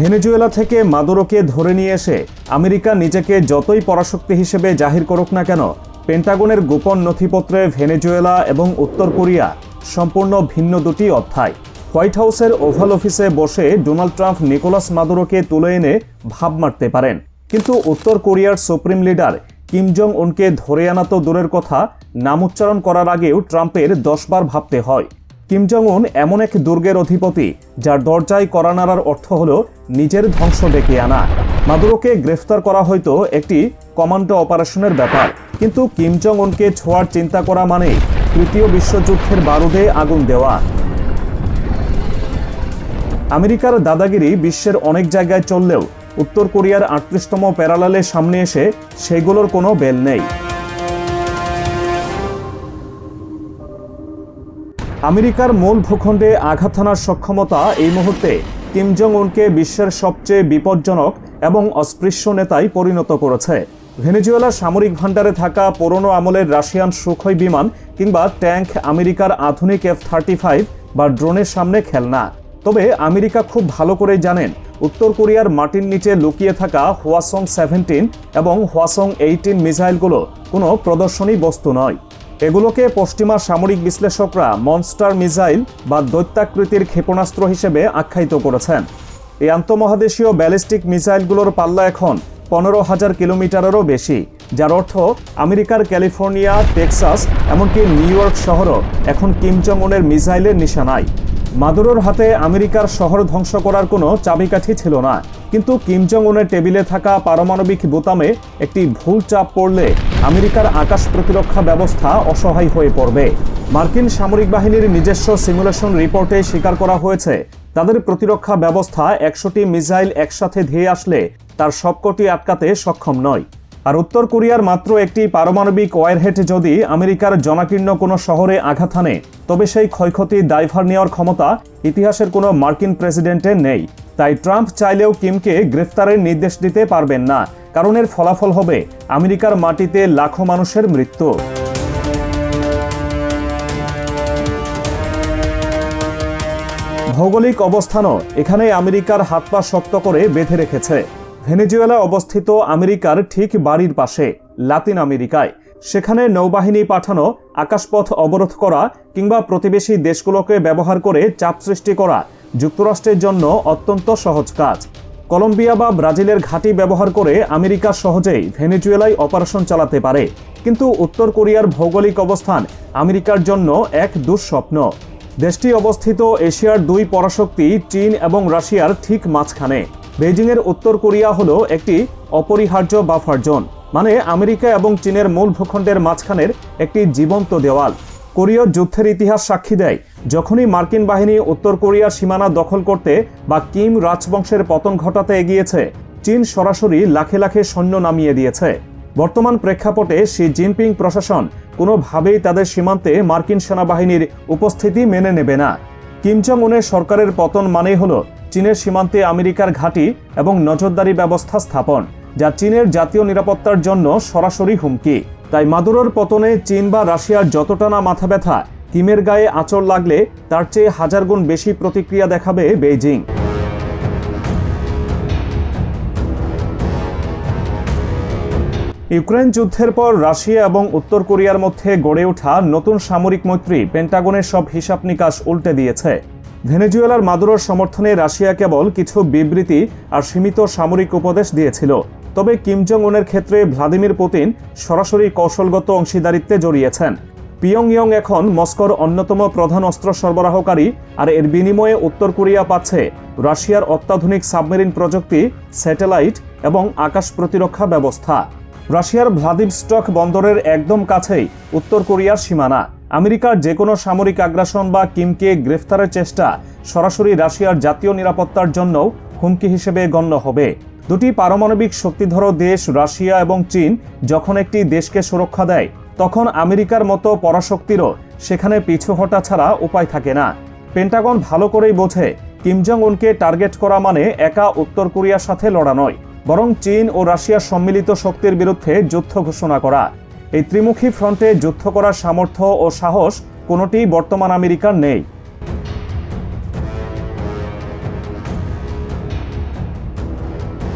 Venezuela থেকে মাদুরোকে ধরে নিয়ে এসে আমেরিকা নিজেকে যতই পরাশক্তি হিসেবে জাহির করুক না কেন, পেন্টাগনের গোপন নথিপত্রে ভেনেজুয়েলা এবং উত্তর কোরিয়া সম্পূর্ণ ভিন্ন দুটি অধ্যায়। হোয়াইট হাউসের ওভাল অফিসে বসে ডোনাল্ড ট্রাম্প নিকোলাস মাদুরোকে তুলে এনে ভাব মারতে পারেন। কিন্তু উত্তর কোরিয়ার সুপ্রিম লিডার কিম জং উনকে ধরে আনা তো দূরের কথা, নাম উচ্চারণ করার আগেও ট্রাম্পের দশবার ভাবতে হয়। কিম জং উন এমন এক দুর্গের অধিপতি, যার দরজায় করা নাড়ার অর্থ হল নিজের ধ্বংস ডেকে আনা। মাদুরোকে গ্রেফতার করা হয়তো একটি কমান্ডো অপারেশনের ব্যাপার, কিন্তু কিম জং উনকে ছোঁয়ার চিন্তা করা মানে তৃতীয় বিশ্বযুদ্ধের বারুদে আগুন দেওয়া। আমেরিকার দাদাগিরি বিশ্বের অনেক জায়গায় চললেও উত্তর কোরিয়ার আটত্রিশতম প্যারালালের সামনে এসে সেগুলোর কোনো বেল নেই। আমেরিকার মূল ভূখণ্ডে আঘাত হানার সক্ষমতা এই মুহূর্তে কিম জং উনকে বিশ্বের সবচেয়ে বিপজ্জনক এবং অস্পৃশ্য নেতায় পরিণত করেছে। ভেনেজুয়েলার সামরিক ভাণ্ডারে থাকা পুরনো আমলের রাশিয়ান সুখই বিমান কিংবা ট্যাঙ্ক আমেরিকার আধুনিক এফ থার্টি ফাইভ বা ড্রোনের সামনে খেলনা। তবে আমেরিকা খুব ভালো করেই জানেন, উত্তর কোরিয়ার মাটির নিচে লুকিয়ে থাকা হোয়াসং সেভেন্টিন এবং হোয়াসং এইটিন মিসাইলগুলো কোনো প্রদর্শনী বস্তু নয়। এগুলোকে পশ্চিমা সামরিক বিশ্লেষকরা মনস্টার মিসাইল বা দৈত্যাকৃতির ক্ষেপণাস্ত্র হিসেবে আখ্যায়িত করেছেন। এই আন্তঃমহাদেশীয় ব্যালিস্টিক মিসাইলগুলোর পাল্লা এখন পনেরো হাজার কিলোমিটারেরও বেশি, যার অর্থ আমেরিকার ক্যালিফোর্নিয়া, টেক্সাস, এমনকি নিউ ইয়র্ক শহরও এখন কিম জং উনের মিসাইলের নিশানায়। মাদুরোর হাতে আমেরিকার শহর ধ্বংস করার কোনো চাবিকাঠি ছিল না। কিন্তু কিম জং উনের টেবিলে থাকা পারমাণবিক বোতামে একটি ভুল চাপ পড়লে আমেরিকার আকাশ প্রতিরক্ষা ব্যবস্থা অসহায় হয়ে পড়বে। মার্কিন সামরিক বাহিনীর নিজস্ব সিমুলেশন রিপোর্টে স্বীকার করা হয়েছে, তাদের প্রতিরক্ষা ব্যবস্থা একশোটি মিসাইল একসাথে ধেয়ে আসলে তার সবকটি আটকাতে সক্ষম নয়। আর উত্তর কোরিয়ার মাত্র একটি পারমাণবিক ওয়ারহেড যদি আমেরিকার জনাকীর্ণ কোনো শহরে আঘাত হানে, তবে সেই ক্ষয়ক্ষতি দায়ভার নেওয়ার ক্ষমতা ইতিহাসের কোনো মার্কিন প্রেসিডেন্টের নেই। তাই ট্রাম্প চাইলেও কিমকে গ্রেফতারের নির্দেশ দিতে পারবেন না, কারণ এর ফলাফল হবে আমেরিকার মাটিতে লাখো মানুষের মৃত্যু। ভৌগোলিক অবস্থানও এখানে আমেরিকার হাত পা শক্ত করে বেঁধে রেখেছে। ভেনেজুয়েলা অবস্থিত আমেরিকার ঠিক বাড়ির পাশে, লাতিন আমেরিকায়। সেখানে নৌবাহিনী পাঠানো, আকাশপথ অবরোধ করা কিংবা প্রতিবেশী দেশগুলোকে ব্যবহার করে চাপ সৃষ্টি করা যুক্তরাষ্ট্রের জন্য অত্যন্ত সহজ কাজ। কলম্বিয়া বা ব্রাজিলের ঘাঁটি ব্যবহার করে আমেরিকা সহজেই ভেনেজুয়েলায় অপারেশন চালাতে পারে। কিন্তু উত্তর কোরিয়ার ভৌগোলিক অবস্থান আমেরিকার জন্য এক দুঃস্বপ্ন। দেশটি অবস্থিত এশিয়ার দুই পরাশক্তি চীন এবং রাশিয়ার ঠিক মাঝখানে। বেজিংয়ের উত্তর কোরিয়া হলো একটি অপরিহার্য বাফার জোন মানে আমেরিকা এবং চীনের মূল ভূখণ্ডের মাঝখানের একটি জীবন্ত দেওয়াল। কোরীয় যুদ্ধের ইতিহাস সাক্ষী দেয়, যখনই মার্কিন বাহিনী উত্তর কোরিয়ার সীমানা দখল করতে বা কিম রাজবংশের পতন ঘটাতে এগিয়েছে, চীন সরাসরি লাখে লাখে সৈন্য নামিয়ে দিয়েছে। বর্তমান প্রেক্ষাপটে শি জিনপিং প্রশাসন কোনোভাবেই তাদের সীমান্তে মার্কিন সেনাবাহিনীর উপস্থিতি মেনে নেবে না। কিম উনের সরকারের পতন মানেই হল চীনের সীমান্তে আমেরিকার ঘাঁটি এবং নজরদারি ব্যবস্থা স্থাপন, যা চীনের জাতীয় নিরাপত্তার জন্য সরাসরি হুমকি। তাই মাদুরোর পতনে চীন বা রাশিয়ার যতটা না মাথা ব্যথা, কিমের গায়ে আঁচড় লাগলে তার চেয়ে হাজার গুণ বেশি প্রতিক্রিয়া দেখাবে বেইজিং। ইউক্রেন যুদ্ধের পর রাশিয়া এবং উত্তর কোরিয়ার মধ্যে গড়ে ওঠা নতুন সামরিক মৈত্রী পেন্টাগনের সব হিসাব নিকাশ উল্টে দিয়েছে। ভেনেজুয়েলার মাদুরোর সমর্থনে রাশিয়া কেবল কিছু বিবৃতি আর সীমিত সামরিক উপদেশ দিয়েছিল। তবে কিম জং উনের ক্ষেত্রে ভ্লাদিমির পুতিন সরাসরি কৌশলগত অংশীদারিত্বে জড়িয়েছেন। পিয়ংইয়ং এখন মস্কোর অন্যতম প্রধান অস্ত্র সরবরাহকারী আর এর বিনিময়ে উত্তর কোরিয়া পাচ্ছে রাশিয়ার অত্যাধুনিক সাবমেরিন প্রযুক্তি, স্যাটেলাইট এবং আকাশ প্রতিরক্ষা ব্যবস্থা। রাশিয়ার ভ্লাদিভস্টক বন্দরের একদম কাছেই উত্তর কোরিয়ার সীমানা। আমেরিকার যে কোনো সামরিক আগ্রাসন বা কিমকে গ্রেফতারের চেষ্টা সরাসরি রাশিয়ার জাতীয় নিরাপত্তার জন্যও হুমকি হিসেবে গণ্য হবে। দুটি পারমাণবিক শক্তিধর দেশ, রাশিয়া এবং চীন, যখন একটি দেশকে সুরক্ষা দেয়, তখন আমেরিকার মতো পরাশক্তিরও সেখানে পিছু হটা ছাড়া উপায় থাকে না। পেন্টাগন ভালো করেই বোঝে, কিম জং উনকে টার্গেট করা মানে একা উত্তর কোরিয়ার সাথে লড়া নয়, বরং চীন ও রাশিয়ার সম্মিলিত শক্তির বিরুদ্ধে যুদ্ধ ঘোষণা করা। এই ত্রিমুখী ফ্রন্টে যুদ্ধ করার সামর্থ্য ও সাহস কোনোটি বর্তমান আমেরিকার নেই।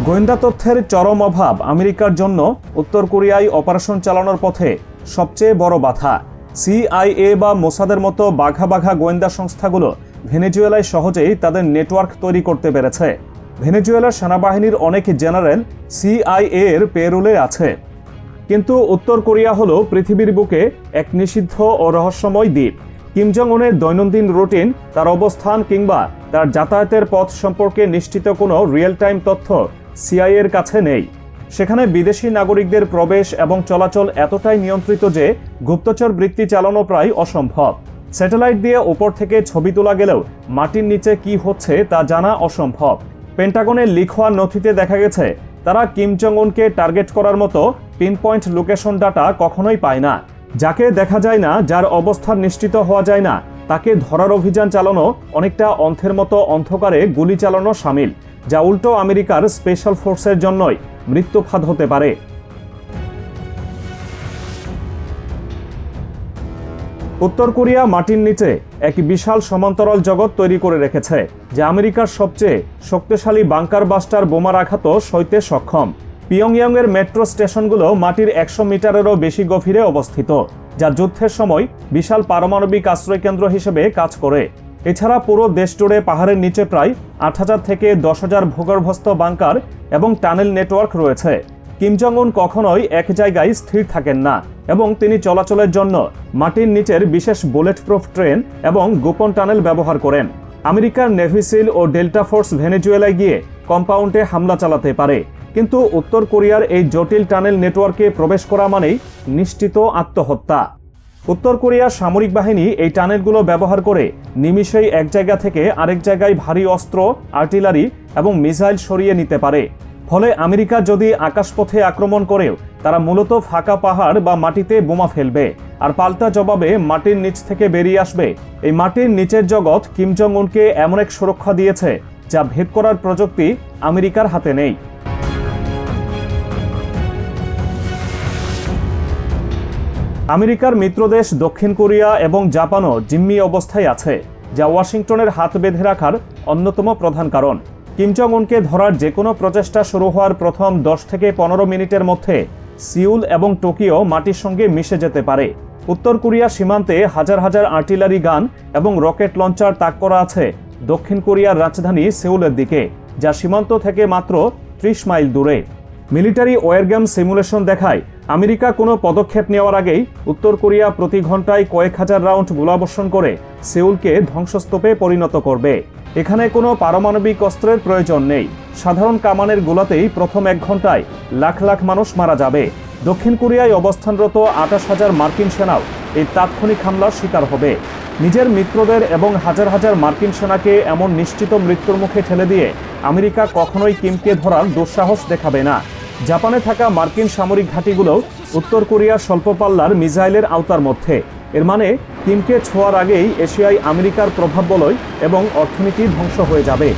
গোয়েন্দা তথ্যের চরম অভাব আমেরিকার জন্য উত্তর কোরিয়ায় অপারেশন চালানোর পথে সবচেয়ে বড় বাধা। সিআইএ বা মোসাদের মতো বাঘা বাঘা গোয়েন্দা সংস্থাগুলো ভেনেজুয়েলায় সহজেই তাদের নেটওয়ার্ক তৈরি করতে পেরেছে। ভেনেজুয়েলার সেনাবাহিনীর অনেক জেনারেল সিআইএ এর পেরোলে আছে। কিন্তু উত্তর কোরিয়া হলো পৃথিবীর বুকে এক নিষিদ্ধ ও রহস্যময় দ্বীপ। কিম জং উনের দৈনন্দিন রুটিন, তার অবস্থান কিংবা তার যাতায়াতের পথ সম্পর্কে নিশ্চিত কোনো রিয়েল টাইম তথ্য সিআইএর কাছে নেই। সেখানে বিদেশি নাগরিকদের প্রবেশ এবং চলাচল এতটাই নিয়ন্ত্রিত যে গুপ্তচর বৃত্তি চালানো প্রায় অসম্ভব। স্যাটেলাইট দিয়ে ওপর থেকে ছবি তোলা গেলেও মাটির নিচে কি হচ্ছে তা জানা অসম্ভব। পেন্টাগনের লিখোয়া নথিতে দেখা গেছে, তারা কিম জং উনকে টার্গেট করার মতো পিনপয়েন্ট লোকেশন ডাটা কখনোই পায় না। যাকে দেখা যায় না, যার অবস্থান নিশ্চিত হওয়া যায় না, তাকে ধরার অভিযান চালানো অনেকটা অন্থের মতো অন্ধকারে গুলি চালানো সামিল, যা উল্টো আমেরিকার স্পেশাল ফোর্সের জন্যই মৃত্যুফাদ হতে পারে। উত্তর কোরিয়া মাটির নিচে এক বিশাল সমান্তরাল জগৎ তৈরি করে রেখেছে, যা আমেরিকার সবচেয়ে শক্তিশালী বাংকার বাস্টার বোমার আঘাতও সইতে সক্ষম। পিয়ংইয়ং এর মেট্রো স্টেশনগুলো মাটির একশো মিটারেরও বেশি গভীরে অবস্থিত, যা যুদ্ধের সময় বিশাল পারমাণবিক আশ্রয়কেন্দ্র হিসেবে কাজ করে। এছাড়া পুরো দেশ জুড়ে পাহাড়ের নিচে প্রায় আট হাজার থেকে দশ হাজার ভূগর্ভস্থ বাংকার এবং টানেল নেটওয়ার্ক রয়েছে। কিম কখনোই এক জায়গায় স্থির থাকেন না এবং তিনি চলাচলের জন্য মাটির নিচের বিশেষ বুলেট প্রুফ ট্রেন এবং গোপন টানেল ব্যবহার করেন। আমেরিকার নেভিসিল ও ডেল্টা ফোর্স ভেনেজুয়েলায় গিয়ে কম্পাউন্ডে হামলা চালাতে পারে। কিন্তু উত্তর কোরিয়ার এই জটিল টানেল নেটওয়ার্কে প্রবেশ করা মানেই নিশ্চিত আত্মহত্যা। উত্তর কোরিয়ার সামরিক বাহিনী এই টানেলগুলো ব্যবহার করে নিমিষেই এক জায়গা থেকে আরেক জায়গায় ভারী অস্ত্র, আর্টিলারি এবং মিসাইল সরিয়ে নিতে পারে। ফলে আমেরিকা যদি আকাশপথে আক্রমণ করেও তারা মূলত ফাঁকা পাহাড় বা মাটিতে বোমা ফেলবে। আর পাল্টা জবাবে মাটির নিচ থেকে বেরিয়ে আসবে। এই মাটির নিচের জগৎ কিম জং উনকে এমন এক সুরক্ষা দিয়েছে যা ভেদ করার প্রযুক্তি আমেরিকার হাতে নেই। আমেরিকার মিত্রদেশ দক্ষিণ কোরিয়া এবং জাপানও জিম্মি অবস্থায় আছে, যা ওয়াশিংটনের হাত বেঁধে রাখার অন্যতম প্রধান কারণ। কিম জং উনকে ধরার যে কোনো প্রচেষ্টা শুরু হওয়ার প্রথম দশ থেকে পনেরো মিনিটের মধ্যে সিউল এবং টোকিও মাটির সঙ্গে মিশে যেতে পারে। উত্তর কোরিয়া সীমান্তে হাজার হাজার আর্টিলারি গান এবং রকেট লঞ্চার তাক করা আছে দক্ষিণ কোরিয়ার রাজধানী সেউলের দিকে, যা সীমান্ত থেকে মাত্র ত্রিশ মাইল দূরে। মিলিটারি ওয়ারগেম সিমুলেশন দেখায়, আমেরিকা কোনো পদক্ষেপ নেওয়ার আগেই উত্তর কোরিয়া প্রতি ঘন্টায় কয়েক হাজার রাউন্ড গোলাবর্ষণ করে সেউলকে ধ্বংসস্তূপে পরিণত করবে। এখানে কোনো পারমাণবিক অস্ত্রের প্রয়োজন নেই। সাধারণ কামানের গোলাতেই প্রথম এক ঘন্টায় লাখ লাখ মানুষ মারা যাবে। দক্ষিণ কোরিয়ায় অবস্থানরত আঠাশ হাজার মার্কিন সেনাও এই তাৎক্ষণিক হামলার শিকার হবে। নিজের মিত্রদের এবং হাজার হাজার মার্কিন সেনাকে এমন নিশ্চিত মৃত্যুর মুখে ঠেলে দিয়ে আমেরিকা কখনোই কিমকে ধরার দুঃসাহস দেখাবে না। জাপানে থাকা মার্কিন সামরিক ঘাঁটিগুলো উত্তর কোরিয়ার স্বল্প পাল্লার মিসাইলের আওতার মধ্যে। এর মানে কিমকে ছোঁয়ার আগেই এশিয়ায় আমেরিকার প্রভাব বলয় এবং অর্থনীতি ধ্বংস হয়ে যাবে।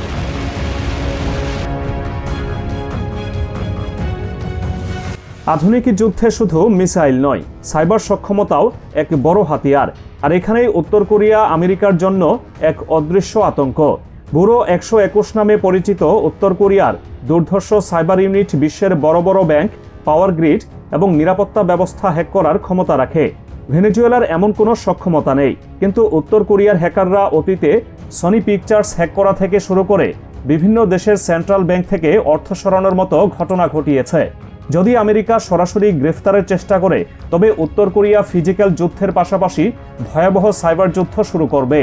আধুনিক যুদ্ধে শুধু মিসাইল নয়, সাইবার সক্ষমতাও এক বড় হাতিয়ার। আর এখানেই উত্তর কোরিয়া আমেরিকার জন্য এক অদৃশ্য আতঙ্ক। বুড়ো একশো একুশ নামে পরিচিত উত্তর কোরিয়ার দুর্ধর্ষ সাইবার ইউনিট বিশ্বের বড় বড় ব্যাংক, পাওয়ার গ্রিড এবং নিরাপত্তা ব্যবস্থা হ্যাক করার ক্ষমতা রাখে। ভেনেজুয়েলার এমন কোনো সক্ষমতা নেই, কিন্তু উত্তর কোরিয়ার হ্যাকাররা অতীতে সনি পিকচার্স হ্যাক করা থেকে শুরু করে বিভিন্ন দেশের সেন্ট্রাল ব্যাংক থেকে অর্থ সরানোর মতো ঘটনা ঘটিয়েছে। যদি আমেরিকা সরাসরি গ্রেফতারের চেষ্টা করে, তবে উত্তর কোরিয়া ফিজিক্যাল যুদ্ধের পাশাপাশি ভয়াবহ সাইবার যুদ্ধ শুরু করবে।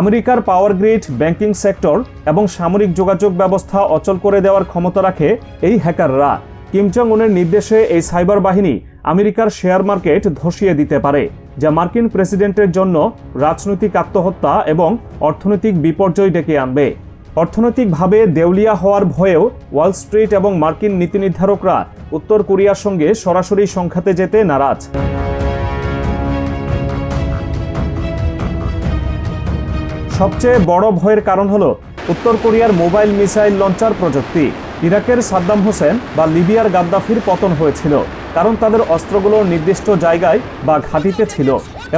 আমেরিকার পাওয়ার গ্রিড, ব্যাংকিং সেক্টর এবং সামরিক যোগাযোগ ব্যবস্থা অচল করে দেওয়ার ক্ষমতা রাখে এই হ্যাকাররা। কিম জং উনের নির্দেশে এই সাইবার বাহিনী আমেরিকার শেয়ার মার্কেট ধসিয়ে দিতে পারে, যা মার্কিন প্রেসিডেন্টের জন্য রাজনৈতিক আত্মহত্যা এবং অর্থনৈতিক বিপর্যয় ডেকে আনবে। অর্থনৈতিকভাবে দেউলিয়া হওয়ার ভয়েও ওয়াল স্ট্রিট এবং মার্কিন নীতি নির্ধারকরা উত্তর কোরিয়ার সঙ্গে সরাসরি সংঘাতে যেতে নারাজ। সবচেয়ে বড় ভয়ের কারণ হলো উত্তর কোরিয়ার মোবাইল মিসাইল লঞ্চার প্রযুক্তি। ইরাকের সাদ্দাম হোসেন বা লিবিয়ার গাদ্দাফির পতন হয়েছিল, কারণ তাদের অস্ত্রগুলো নির্দিষ্ট জায়গায় বা ঘাঁটিতে ছিল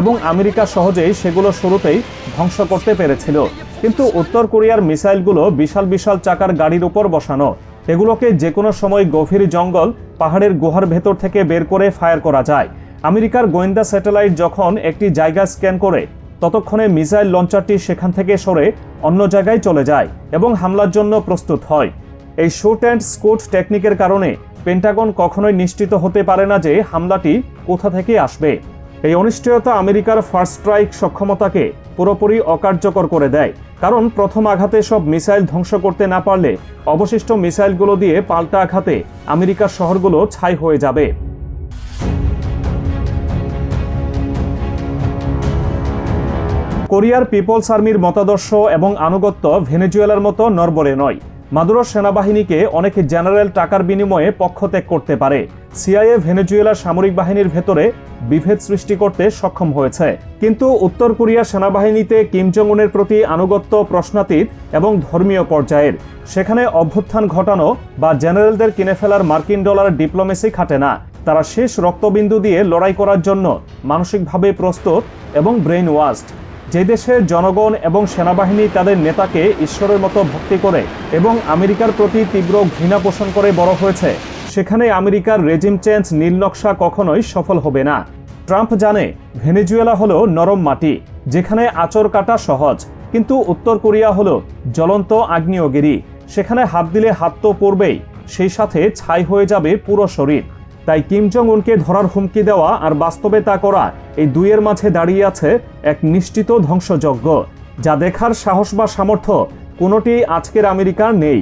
এবং আমেরিকা সহজেই সেগুলো শুরুতেই ধ্বংস করতে পেরেছিল। কিন্তু উত্তর কোরিয়ার মিসাইলগুলো বিশাল বিশাল চাকার গাড়ির উপর বসানো, এগুলোকে যে কোনো সময় গভীর জঙ্গল, পাহাড়ের গুহার ভেতর থেকে বের করে ফায়ার করা যায়। আমেরিকার গোয়েন্দা স্যাটেলাইট যখন একটি জায়গা স্ক্যান করে ততক্ষণে মিসাইল লঞ্চারটি সেখান থেকে সরে অন্য জায়গায় চলে যায় এবং হামলার জন্য প্রস্তুত হয়। এই শুট অ্যান্ড স্কুট টেকনিকের কারণে পেন্টাগন কখনোই নিশ্চিত হতে পারে না যে হামলাটি কোথা থেকে আসবে। এই অনিশ্চয়তা আমেরিকার ফার্স্ট স্ট্রাইক সক্ষমতাকে পুরোপুরি অকার্যকর করে দেয়, কারণ প্রথম আঘাতে সব মিসাইল ধ্বংস করতে না পারলে অবশিষ্ট মিসাইলগুলো দিয়ে পাল্টা আঘাতে আমেরিকার শহরগুলো ছাই হয়ে যাবে। কোরিয়ার পিপলস আর্মির মতাদর্শ এবং আনুগত্য ভেনেজুয়েলার মতো নরবরে নয়। মাদুরো সেনাবাহিনীকে অনেক জেনারেল টাকার বিনিময়ে পক্ষত্যাগ করতে পারে। সিআইএ ভেনেজুয়েলার সামরিক বাহিনীর ভেতরে বিভেদ সৃষ্টি করতে সক্ষম হয়েছে। কিন্তু উত্তর কোরিয়া সেনাবাহিনীতে কিম জং উনের প্রতি আনুগত্য, প্রশ্নাতীত এবং ধর্মীয় পর্যায়ের। সেখানে অভ্যুত্থান ঘটানো বা জেনারেলদের কিনে ফেলার মার্কিন ডলার ডিপ্লোমেসি খাটে না। তারা শেষ রক্তবিন্দু দিয়ে লড়াই করার জন্য মানসিকভাবে প্রস্তুত এবং ব্রেইন ওয়াস্ট যে দেশের জনগণ এবং সেনাবাহিনী তাদের নেতাকে ঈশ্বরের মতো ভক্তি করে এবং আমেরিকার প্রতি তীব্র ঘৃণা পোষণ করে বড় হয়েছে, সেখানে আমেরিকার রেজিম চেঞ্জ নীল নকশা কখনোই সফল হবে না। ট্রাম্প জানে, ভেনেজুয়েলা হলো নরম মাটি, যেখানে আচর কাটা সহজ, কিন্তু উত্তর কোরিয়া হলো জ্বলন্ত আগ্নেয়গিরি, সেখানে হাত দিলে হাত তো পড়বেই, সেই সাথে ছাই হয়ে যাবে পুরো শরীর। তাই কিম জং উনকে ধরার হুমকি দেওয়া আর বাস্তবে তা করা এই দুইয়ের মাঝে দাঁড়িয়ে আছে এক নিশ্চিত ধ্বংসযজ্ঞ, যা দেখার সাহস বা সামর্থ্য কোনোটি আজকের আমেরিকার নেই।